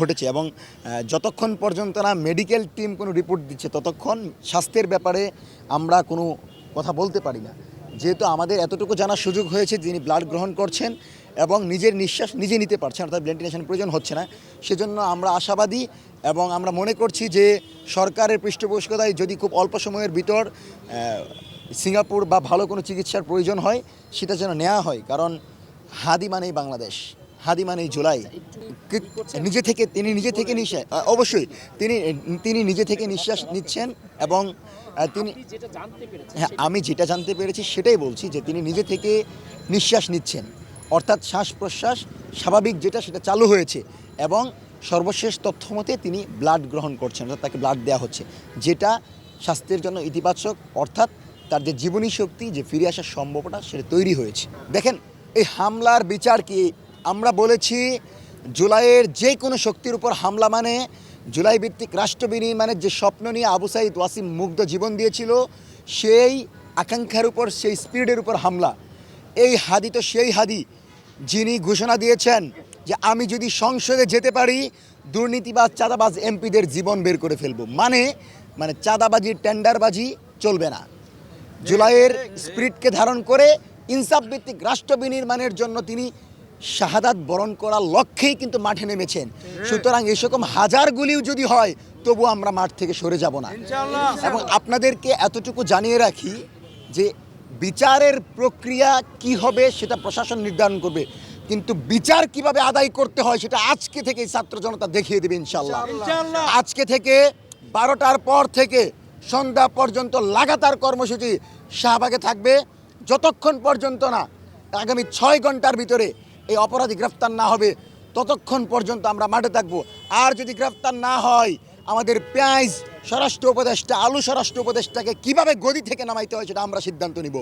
ঘটেছে এবং যতক্ষণ পর্যন্ত না মেডিকেল টিম কোনো রিপোর্ট দিচ্ছে, ততক্ষণ স্বাস্থ্যের ব্যাপারে আমরা কোনো কথা বলতে পারি না। যেহেতু আমাদের এতটুকু জানার সুযোগ হয়েছে যিনি ব্লাড গ্রহণ করছেন এবং নিজের নিঃশ্বাস নিজে নিতে পারছেন, অর্থাৎ ভেন্টিলেশন প্রয়োজন হচ্ছে না, সেজন্য আমরা আশাবাদী এবং আমরা মনে করছি যে সরকারের পৃষ্ঠপোষকতায় যদি খুব অল্প সময়ের ভিতর সিঙ্গাপুর বা ভালো কোনো চিকিৎসার প্রয়োজন হয়, সেটা যেন নেওয়া হয়, কারণ হাদি মানেই বাংলাদেশ। হাদি মানেই জুলাই নিজে থেকে, তিনি নিজে থেকে নিঃশ্বাস অবশ্যই, তিনি তিনি নিজে থেকে নিঃশ্বাস নিচ্ছেন এবং তিনি হ্যাঁ আমি যেটা জানতে পেরেছি সেটাই বলছি যে তিনি নিজে থেকে নিঃশ্বাস নিচ্ছেন। অর্থাৎ শ্বাস প্রশ্বাস স্বাভাবিক যেটা, সেটা চালু হয়েছে এবং সর্বশেষ তথ্য মতে তিনি ব্লাড গ্রহণ করছেন, অর্থাৎ তাকে ব্লাড দেওয়া হচ্ছে, যেটা স্বাস্থ্যের জন্য ইতিবাচক, অর্থাৎ তার যে জীবনী শক্তি যে ফিরে আসার সম্ভাবনা সেটা তৈরি হয়েছে। দেখেন, এই হামলার বিচার কি বলেছি জুলাইয়ের যে কোনো শক্তির উপর হামলা মানে জুলাই ভিত্তিক রাষ্ট্র বিনির্মাণের যে স্বপ্ন নিয়ে আবু সাইদ ওয়াসিম মুগ্ধ জীবন দিয়েছিল, সেই আকাঙ্ক্ষার উপর, সেই স্পিরিটের উপর হামলা। এই হাদি তো সেই হাদি যিনি ঘোষণা দিয়েছেন যে আমি যদি সংসদে যেতে পারি, দুর্নীতিবাজ, চাঁদাবাজ এমপিদের জীবন বের করে ফেলব। মানে মানে চাঁদাবাজি, টেন্ডারবাজি চলবে না। জুলাইয়ের স্পিরিটকে ধারণ করে ইনসাফ ভিত্তিক রাষ্ট্র বিনির্মাণের জন্য তিনি শাহাদাত বরণ করার লক্ষ্যেই কিন্তু মাঠে নেমেছেন। সুতরাং এরকম হাজার গুলিও যদি হয় তবু আমরা মাঠ থেকে সরে যাব না। এবং আপনাদেরকে এতটুকু জানিয়ে রাখি যে বিচারের প্রক্রিয়া কি হবে সেটা প্রশাসন নির্ধারণ করবে। কিন্তু বিচার কীভাবে আদায় করতে হয় সেটা আজকে থেকে ছাত্র জনতা দেখিয়ে দেবে ইনশাল্লাহ আজকে থেকে বারোটার পর থেকে সন্ধ্যা পর্যন্ত লাগাতার কর্মসূচি শাহবাগে থাকবে। যতক্ষণ পর্যন্ত না আগামী ছয় ঘণ্টার ভিতরে এই অপরাধী গ্রেফতার না হবে, ততক্ষণ পর্যন্ত আমরা মাঠে থাকব। আর যদি গ্রেফতার না হয়, আমাদের পেঁয়াজ স্বরাষ্ট্র উপদেষ্টা, আলু স্বরাষ্ট্র উপদেষ্টাকে কীভাবে গদি থেকে নামাইতে হয় সেটা আমরা সিদ্ধান্ত নিব।